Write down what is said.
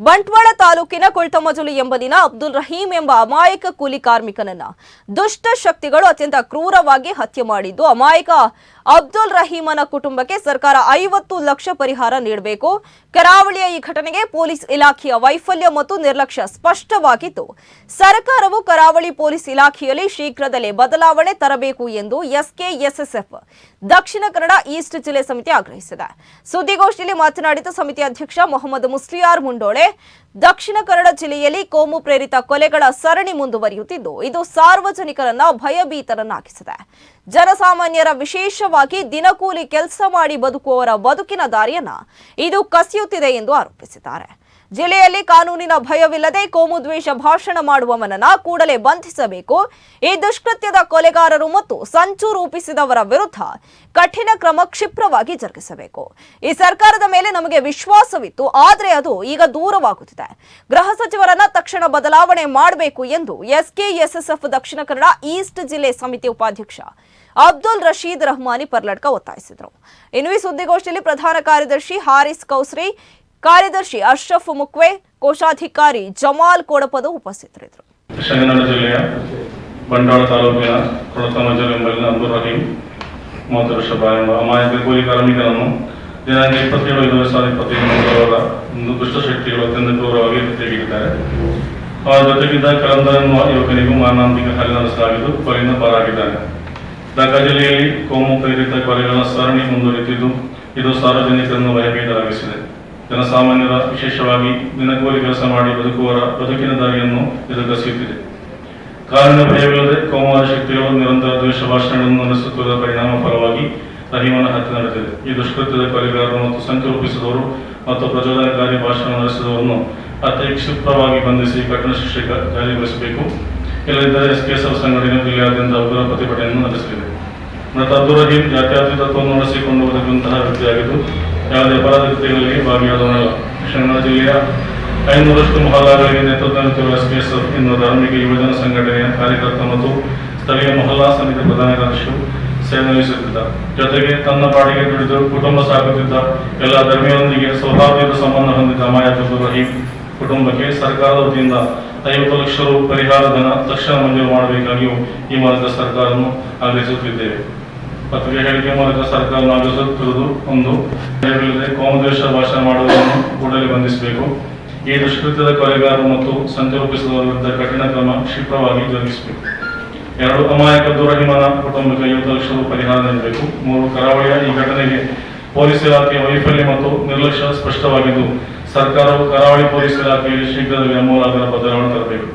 ಬಂಟ್ವಾಳ ತಾಲೂಕಿನ ಕೊಳ್ತಮಜಲು ಎಂಬಲಿನ ಅಬ್ದುಲ್ ರಹೀಂ ಎಂಬ ಅಮಾಯಕ ಕೂಲಿ ಕಾರ್ಮಿಕನನ್ನ ದುಷ್ಟ ಶಕ್ತಿಗಳು ಅತ್ಯಂತ ಕ್ರೂರವಾಗಿ ಹತ್ಯೆ ಮಾಡಿದ್ದು, ಅಮಾಯಕ ಅಬ್ದುಲ್ ರಹೀಮನ ಕುಟುಂಬಕ್ಕೆ ಸರ್ಕಾರ ಐವತ್ತು ಲಕ್ಷ ಪರಿಹಾರ ನೀಡಬೇಕು. ಕರಾವಳಿಯ ಈ ಘಟನೆಗೆ ಪೊಲೀಸ್ ಇಲಾಖೆಯ ವೈಫಲ್ಯ ಮತ್ತು ನಿರ್ಲಕ್ಷ್ಯ ಸ್ಪಷ್ಟವಾಗಿತ್ತು. ಸರ್ಕಾರವು ಕರಾವಳಿ ಪೊಲೀಸ್ ಇಲಾಖೆಯಲ್ಲಿ ಶೀಘ್ರದಲ್ಲೇ ಬದಲಾವಣೆ ತರಬೇಕು ಎಂದು ಎಸ್ಕೆಎಸ್ಎಸ್ಎಫ್, ದಕ್ಷಿಣ ಕನ್ನಡ ಈಸ್ಟ್ ಜಿಲ್ಲೆ ಸಮಿತಿ ಆಗ್ರಹಿಸಿದೆ. ಸುದ್ದಿಗೋಷ್ಠಿಯಲ್ಲಿ ಮಾತನಾಡಿದ ಸಮಿತಿ ಅಧ್ಯಕ್ಷ ಮೊಹಮ್ಮದ್ ಮುಸ್ಲಿಯಾರ್ ಮುಂಡೋಳೆ ದಕ್ಷಿಣ ಕನ್ನಡ ಜಿಲ್ಲೆಯಲ್ಲಿ ಕೋಮು ಪ್ರೇರಿತ ಕೊಲೆಗಳ ಸರಣಿ ಮುಂದುವರಿಯುತ್ತಿದ್ದು, ಇದು ಸಾರ್ವಜನಿಕರನ್ನ ಭಯಭೀತರನ್ನಾಗಿಸಿದೆ. ಜನಸಾಮಾನ್ಯರ ವಿಶೇಷವಾಗಿ ದಿನಕೂಲಿ ಕೆಲಸ ಮಾಡಿ ಬದುಕುವವರ ಬದುಕಿನ ದಾರಿಯನ್ನ ಇದು ಕಸಿಯುತ್ತಿದೆ ಎಂದು ಆರೋಪಿಸಿದ್ದಾರೆ. ಜಿಲ್ಲೆಯಲ್ಲಿ ಕಾನೂನಿನ ಭಯವಿಲ್ಲದೆ ಕೋಮು ದ್ವೇಷ ಭಾಷಣ ಮಾಡುವವನನ್ನ ಕೂಡಲೇ ಬಂಧಿಸಬೇಕು. ಈ ದುಷ್ಕೃತ್ಯದ ಕೊಲೆಗಾರರು ಮತ್ತು ಸಂಚು ರೂಪಿಸಿದವರ ವಿರುದ್ಧ ಕಠಿಣ ಕ್ರಮ ಕ್ಷಿಪ್ರವಾಗಿ ಜರುಗಿಸಬೇಕು. ಈ ಸರ್ಕಾರದ ಮೇಲೆ ನಮಗೆ ವಿಶ್ವಾಸವಿತ್ತು, ಆದರೆ ಅದು ಈಗ ದೂರವಾಗುತ್ತಿದೆ. ಗೃಹ ಸಚಿವರನ್ನ ತಕ್ಷಣ ಬದಲಾವಣೆ ಮಾಡಬೇಕು ಎಂದು ಎಸ್ಕೆಎಸ್ಎಸ್ಎಫ್ ದಕ್ಷಿಣ ಕನ್ನಡ ಈಸ್ಟ್ ಜಿಲ್ಲೆ ಸಮಿತಿ ಉಪಾಧ್ಯಕ್ಷ ಅಬ್ದುಲ್ ರಶೀದ್ ರಹಮಾನಿ ಪರ್ಲಡ್ಕ ಒತ್ತಾಯಿಸಿದರು. ಇನ್ನು ಈ ಸುದ್ದಿಗೋಷ್ಠಿಯಲ್ಲಿ ಪ್ರಧಾನ ಕಾರ್ಯದರ್ಶಿ ಹಾರಿಸ್ ಕೌಸ್ರಿ ಕಾರ್ಯದರ್ಶಿ ಅಶ್ರಫ್ ಮುಕ್ವೆ, ಕೋಶಾಧಿಕಾರಿ ಜಮಾಲ್ ಕೋಡಪದ ಉಪಸ್ಥಿತರಿದ್ದರು. ದಕ್ಷಿಣ ಜಿಲ್ಲೆಯ ಬಂಟ್ವಾಳ ತಾಲೂಕಿನ ಕೊಳತಮಜಲು ಎಂಬಲ್ಲಿನ ಅಬ್ದುಲ್ ರಹೀಂ ಮೂವತ್ತು ವರ್ಷ ಎಂಬ ಅಮಾಯಕ ಕೂಲಿ ಕಾರ್ಮಿಕರನ್ನು ದಿನಾಂಕ ಇಪ್ಪತ್ತೇಳು ಎರಡು ಸಾವಿರದ ಇಪ್ಪತ್ತೈದು ಒಂದು ದುಷ್ಟಶಕ್ತಿಗಳು ಅತ್ಯಂತ ಕ್ರೂರವಾಗಿ ಹತ್ಯೆಗಿದ್ದಾರೆ ಅವರ ಜೊತೆಗಿದ್ದ ಕಲಂದರ್ ಎನ್ನುವ ಯುವಕನಿಗೂ ಮಾರಣಾಂತಿಕ ಹಲ್ಲೆ ನಡೆಸಲಾಗಿದ್ದು ಕೊಲೆಯಿಂದ ಪಾರಾಗಿದ್ದಾನೆ ಢಾಕಾ ಜಿಲ್ಲೆಯಲ್ಲಿ ಕೋಮು ಪ್ರೇರಿತ ಕೊಲೆಗಳ ಸರಣಿ ಮುಂದುವರಿತಿದ್ದು ಇದು ಸಾರ್ವಜನಿಕರನ್ನು ಭಯಭೀತರಾಗಿಸಿದೆ. ಜನಸಾಮಾನ್ಯರ ವಿಶೇಷವಾಗಿ ದಿನಗೂಲಿ ಕೆಲಸ ಮಾಡಿ ಬದುಕುವರ ಬದುಕಿನ ದಾರಿಯನ್ನು ಇದು ಕಸಿಯುತ್ತಿದೆ ಕಾರಣ ಭಯವಿಲ್ಲದೆ ಕೋಮಾರ ಶಕ್ತಿಗಳು ನಿರಂತರ ದ್ವೇಷ ಭಾಷಣಗಳನ್ನು ನಡೆಸುತ್ತಿರುವ ಪರಿಣಾಮ ಫಲವಾಗಿ ರಹೀಮನ ಹತ್ಯೆ ನಡೆದಿದೆ. ಈ ದುಷ್ಕೃತ್ಯದ ಕೊಲೆಗಾರರು ಮತ್ತು ಸಂಖ್ಯೆ ರೂಪಿಸಿದವರು ಮತ್ತು ಪ್ರಚೋದನಕಾರಿ ಭಾಷಣ ನಡೆಸಿದವರನ್ನು ಅತಿ ಕ್ಷಿಪ್ರವಾಗಿ ಬಂಧಿಸಿ ಕಠಿಣ ಶಿಕ್ಷೆ ಕ- ಜಾರಿಗೊಳಿಸಬೇಕು. ಇಲ್ಲದಿದ್ದರೆ ಎಸ್ಕೆಎಸ್ಎಫ್ ಸಂಘಟನೆ ಜಿಲ್ಲೆಯಾದ್ಯಂತ ಉಗ್ರ ಪ್ರತಿಭಟನೆಯನ್ನು ನಡೆಸಲಿದೆ. ಮೃತ ಅಬ್ದುಲ್ ರಹೀಂ ಜಾತ್ಯಾತೀತತ್ವವನ್ನು ನಡೆಸಿಕೊಂಡು ಬದುಕುವಂತಹ ವ್ಯಕ್ತಿಯಾಗಿದ್ದು ಯಾವುದೇ ಪರಾಧಿಕತೆಗಳಲ್ಲಿ ಭಾಗಿಯಾದವನಲ್ಲ ದಕ್ಷಿಣ ಕನ್ನಡ ಜಿಲ್ಲೆಯ ಐನೂರಷ್ಟು ಮೊಹಲ್ಲಾಗಳಿಗೆ ನೇತೃತ್ವ ನೀಡುತ್ತಿರುವ ಎಫ್ ಇನ್ನು ಧಾರ್ಮಿಕ ಯುವಜನ ಸಂಘಟನೆಯ ಕಾರ್ಯಕರ್ತ ಮತ್ತು ಸ್ಥಳೀಯ ಮೊಹಲ್ಲಾ ಸಮಿತಿ ಪ್ರಧಾನ ಕಾರ್ಯದರ್ಶಿಯು ಸೇವೆ ನಡೆಸುತ್ತಿದ್ದ ಜೊತೆಗೆ ತನ್ನ ಪಾಡಿಗೆ ದುಡಿದು ಕುಟುಂಬ ಸಾಕುತ್ತಿದ್ದ ಎಲ್ಲ ಧರ್ಮಿಯೊಂದಿಗೆ ಸೌಹಾರ್ದಯುತ ಸಂಬಂಧ ಹೊಂದಿದ್ದ ಅಮಾಯಕ ರಹೀಂ ಕುಟುಂಬಕ್ಕೆ ಸರ್ಕಾರದ ವತಿಯಿಂದ ಐವತ್ತು ಲಕ್ಷ ರು ಪರಿಹಾರ ಧನ ತಕ್ಷಣ ಮಂಜೂರು ಮಾಡಬೇಕಾಗಿಯೂ ಈ ಮೂಲಕ ಸರ್ಕಾರವನ್ನು ಆಗ್ರಹಿಸುತ್ತಿದ್ದೇವೆ. ಪತ್ರಿಕೆ ಹೇಳಿಕೆ ಮೂಲಕ ಸರ್ಕಾರ ಆಗ್ರಹಿಸುತ್ತಿರುವುದು ಒಂದು. ಕೋಮುದ್ವೇಷ ಭಾಷಣ ಮಾಡುವುದನ್ನು ಕೂಡಲೇ ಬಂಧಿಸಬೇಕು. ಈ ದುಷ್ಕೃತ್ಯದ ಕೊಲೆಗಾರರು ಮತ್ತು ಸಂಚು ರೂಪಿಸಿದವರ ವಿರುದ್ಧ ಕಠಿಣ ಕ್ರಮ ಕ್ಷಿಪ್ರವಾಗಿ ಜರುಗಿಸಬೇಕು. ಎರಡು ಅಮಾಯಕ ದುರಭಿಮಾನ ಕುಟುಂಬಕ್ಕೆ ಐವತ್ತು ಲಕ್ಷ ರು ಪರಿಹಾರ ನೀಡಬೇಕು. ಮೂರು ಕರಾವಳಿಯ ಈ ಘಟನೆಗೆ ಪೊಲೀಸ್ ಇಲಾಖೆಯ ವೈಫಲ್ಯ ಮತ್ತು ನಿರ್ಲಕ್ಷ್ಯ ಸ್ಪಷ್ಟವಾಗಿದ್ದು, ಸರ್ಕಾರವು ಕರಾವಳಿ ಪೊಲೀಸ್ ಇಲಾಖೆಯಲ್ಲಿ ಶೀಘ್ರದಲ್ಲಿ ಅಮೂಲಾಗ್ರ ಬದಲಾವಣೆ ತರಬೇಕು.